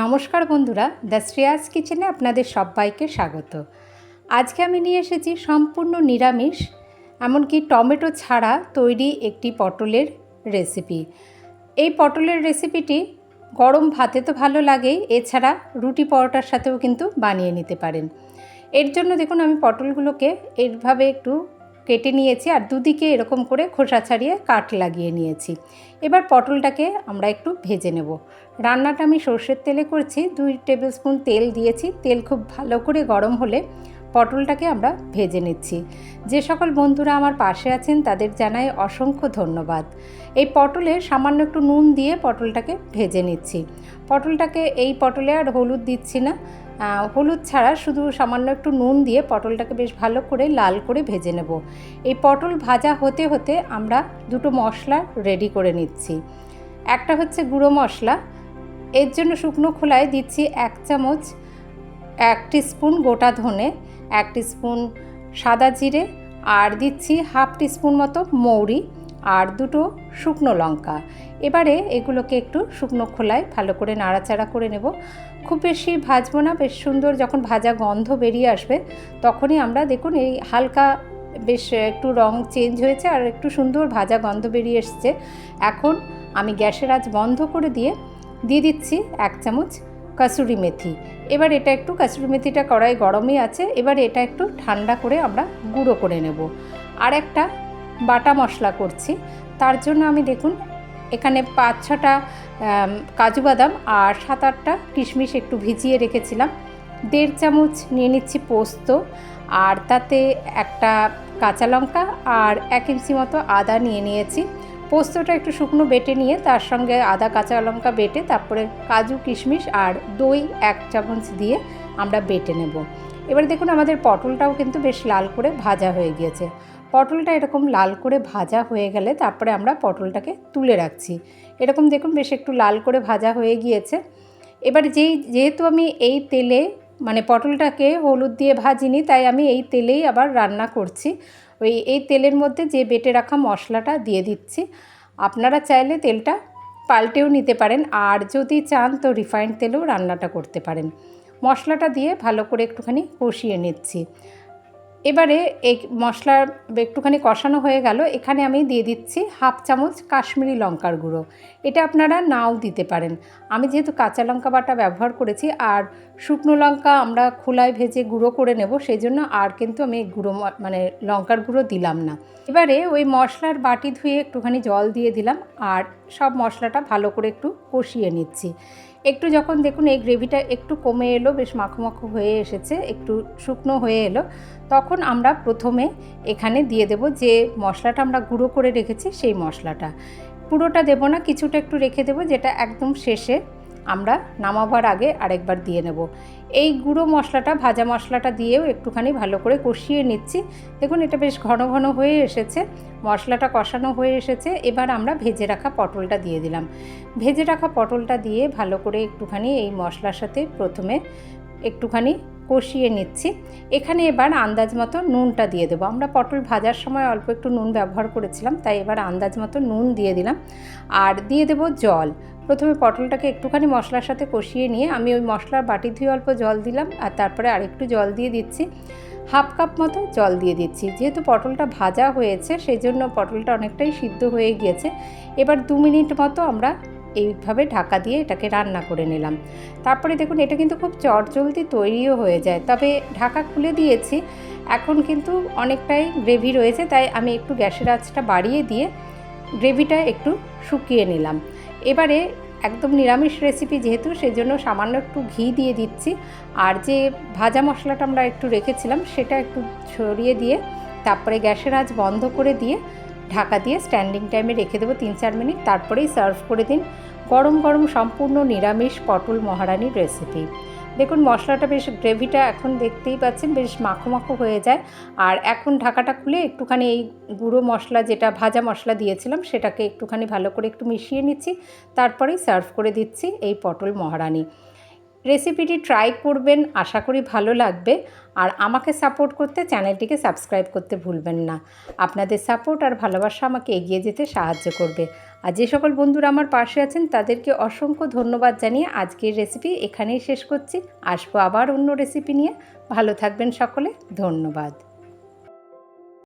নমস্কার বন্ধুরা, দ্য শ্রেয়াস কিচেনে আপনাদের সবাইকে স্বাগত। আজকে আমি নিয়ে এসেছি সম্পূর্ণ নিরামিষ, এমনকি টমেটো ছাড়া তৈরি একটি পটলের রেসিপি। এই পটলের রেসিপিটি গরম ভাতে তো ভালো লাগেই, এছাড়া রুটি পরোটার সাথেও কিন্তু বানিয়ে নিতে পারেন। এর জন্য দেখুন, আমি পটলগুলোকে এইভাবে একটু কেটে নিয়েছি আর দুদিকে এরকম করে খোসা ছাড়িয়ে কাট লাগিয়ে নিয়েছি। এবার পটলটাকে আমরা একটু ভেজে নেব। রান্নাটা আমি সর্ষের তেলে করছি, দুই টেবিল স্পুন তেল দিয়েছি। তেল খুব ভালো করে গরম হলে পটলটাকে আমরা ভেজে নিচ্ছি। যে সকল বন্ধুরা আমার পাশে আছেন তাদের জানাই অসংখ্য ধন্যবাদ। এই পটলে সামান্য একটু নুন দিয়ে পটলটাকে ভেজে নিচ্ছি। পটলটাকে এই পটলে আর হলুদ দিচ্ছি না। হলুদ ছাড়া শুধু সামান্য একটু নুন দিয়ে পটলটাকে বেশ ভালো করে লাল করে ভেজে নেব। এই পটল ভাজা হতে হতে আমরা দুটো মশলা রেডি করে নিচ্ছি। একটা হচ্ছে গুঁড়ো মশলা। এর জন্য শুকনো খোলায় দিচ্ছি এক চামচ এক স্পুন গোটা ধনে, এক স্পুন সাদা জিরে আর দিচ্ছি হাফ টিস্পুন মতো মৌরি আর দুটো শুকনো লঙ্কা। এবারে এগুলোকে একটু শুকনো খোলায় ভালো করে নাড়াচাড়া করে নেব। খুব বেশি ভাজবো না, বেশ সুন্দর যখন ভাজা গন্ধ বেরিয়ে আসবে, তখনই আমরা দেখুন এই হালকা বেশ একটু রং চেঞ্জ হয়েছে আর একটু সুন্দর ভাজা গন্ধ বেরিয়ে এসছে। এখন আমি গ্যাসের আজ বন্ধ করে দিয়ে দিয়ে দিচ্ছি এক চামচ কাসুরি মেথি। এবার এটা একটু কাসুরি মেথিটা কড়াই গরমই আছে, এবার এটা একটু ঠান্ডা করে আমরা গুঁড়ো করে নেব। আর একটা বাটা মশলা করছি, তার জন্য আমি দেখুন এখানে পাঁচ, ছটা কাজু বাদাম আর সাত, আটটা কিশমিশ একটু ভিজিয়ে রেখেছিলাম। দেড় চামচ নিয়ে নিচ্ছি পোস্ত আর তাতে একটা কাঁচা লঙ্কা আর এক ইঞ্চি মতো আদা নিয়ে নিয়েছি। পোস্তটা একটু শুকনো বেটে নিয়ে তার সঙ্গে আদা, কাঁচা লঙ্কা বেটে তারপরে কাজু, কিশমিশ আর দই এক চামচ দিয়ে আমরা বেটে নেব। এবার দেখুন আমাদের পটলটাও কিন্তু বেশ লাল করে ভাজা হয়ে গিয়েছে। পটলটা এরকম লাল করে ভাজা হয়ে গেলে তারপরে আমরা পটলটাকে তুলে রাখছি। এরকম দেখুন বেশ একটু লাল করে ভাজা হয়ে গিয়েছে। এবার যেই, যেহেতু আমি এই তেলে মানে পটলটাকে হলুদ দিয়ে ভাজিনি, তাই আমি এই তেলেই আবার রান্না করছি। ওই, এই তেলের মধ্যে যে বেটে রাখা মশলাটা দিয়ে দিচ্ছি। আপনারা চাইলে তেলটা পাল্টেও নিতে পারেন, আর যদি চান তো রিফাইন্ড তেলেও রান্নাটা করতে পারেন। মশলাটা দিয়ে ভালো করে একটুখানি কষিয়ে নিচ্ছি। এবারে এই মশলা একটুখানি কষানো হয়ে গেল। এখানে আমি দিয়ে দিচ্ছি হাফ চামচ কাশ্মীরি লঙ্কার গুঁড়ো। এটা আপনারা নাও দিতে পারেন। আমি যেহেতু কাঁচা লঙ্কা বাটা ব্যবহার করেছি আর শুকনো লঙ্কা আমরা খোলায় ভেজে গুঁড়ো করে নেব সেই জন্য আর কিন্তু আমি গুঁড়ো মানে লঙ্কার গুঁড়ো দিলাম না। এবারে ওই মশলার বাটি ধুয়ে একটুখানি জল দিয়ে দিলাম। আর সব মশলাটা ভালো করে একটু কষিয়ে নিচ্ছি। একটু যখন দেখুন এই গ্রেভিটা একটু কমে এলো, বেশ মাখো মাখো হয়ে এসেছে, একটু শুকনো হয়ে এলো, তখন আমরা প্রথমে এখানে দিয়ে দেব যে মশলাটা আমরা গুঁড়ো করে রেখেছি সেই মশলাটা। পুরোটা দেবো না, কিছুটা একটু রেখে দেবো, যেটা একদম শেষে আমরা নামাবার আগে আরেকবার দিয়ে নেব। এই গুঁড়ো মশলাটা, ভাজা মশলাটা দিয়েও একটুখানি ভালো করে কষিয়ে নিচ্ছি। দেখুন, এটা বেশ ঘন ঘন হয়ে এসেছে, মশলাটা কষানো হয়ে এসেছে। এবার আমরা ভেজে রাখা পটলটা দিয়ে দিলাম। ভেজে রাখা পটলটা দিয়ে ভালো করে একটুখানি এই মশলার সাথে প্রথমে একটুখানি কষিয়ে নিচ্ছি। এখানে এবার আন্দাজ মতো নুনটা দিয়ে দেবো। আমরা পটল ভাজার সময় অল্প একটু নুন ব্যবহার করেছিলাম, তাই এবার আন্দাজ মতো নুন দিয়ে দিলাম। আর দিয়ে দেবো জল। প্রথমে পটলটাকে একটুখানি মশলার সাথে কষিয়ে নিয়ে আমি ওই মশলার বাটি ধুয়ে অল্প জল দিলাম, আর তারপরে আরেকটু জল দিয়ে দিচ্ছি। হাফ কাপ মতো জল দিয়ে দিচ্ছি। যেহেতু পটলটা ভাজা হয়েছে, সেই জন্য পটলটা অনেকটাই সিদ্ধ হয়ে গিয়েছে। এবার দু মিনিট মতো আমরা এইভাবে ঢাকা দিয়ে এটাকে রান্না করে নিলাম। তারপরে দেখুন, এটা কিন্তু খুব চটজলদি তৈরিও হয়ে যায়। তবে ঢাকা খুলে দিয়েছি। এখন কিন্তু অনেকটাই গ্রেভি রয়েছে, তাই আমি একটু গ্যাসের আঁচটা বাড়িয়ে দিয়ে গ্রেভিটা একটু শুকিয়ে নিলাম। এবারে একদম নিরামিষ রেসিপি যেহেতু, সেজন্য সামান্য একটু ঘি দিয়ে দিচ্ছি। আর যে ভাজা মশলাটা আমরা একটু রেখেছিলাম, সেটা একটু ছড়িয়ে দিয়ে, তারপরে গ্যাসের আঁচ বন্ধ করে দিয়ে ঢাকা দিয়ে স্ট্যান্ডিং টাইমে রেখে দেবো তিন চার মিনিট, তারপরেই সার্ভ করে দিন গরম গরম সম্পূর্ণ নিরামিষ পটল মহারানির রেসিপি দেখুন, মশলাটা বেশ গ্রেভিটা এখন দেখতেই পাচ্ছেন, বেশ মাখো মাখো হয়ে যায়। আর এখন ঢাকাটা খুলে একটুখানি এই গুঁড়ো মশলা যেটা ভাজা মশলা দিয়েছিলাম, সেটাকে একটুখানি ভালো করে একটু মিশিয়ে নিচ্ছি, তারপরেই সার্ভ করে দিচ্ছি এই পটল মহারানি। রেসিপিটি ট্রাই করবেন, আশা করি ভালো লাগবে। আর আমাকে সাপোর্ট করতে চ্যানেলটিকে সাবস্ক্রাইব করতে ভুলবেন না। আপনাদের সাপোর্ট আর ভালোবাসা আমাকে এগিয়ে যেতে সাহায্য করবে। আর যে সকল বন্ধুরা আমার পাশে আছেন, তাদেরকে অসংখ্য ধন্যবাদ জানিয়ে আজকের রেসিপি এখানেই শেষ করছি। আসব আবার অন্য রেসিপি নিয়ে। ভালো থাকবেন সকলে, ধন্যবাদ।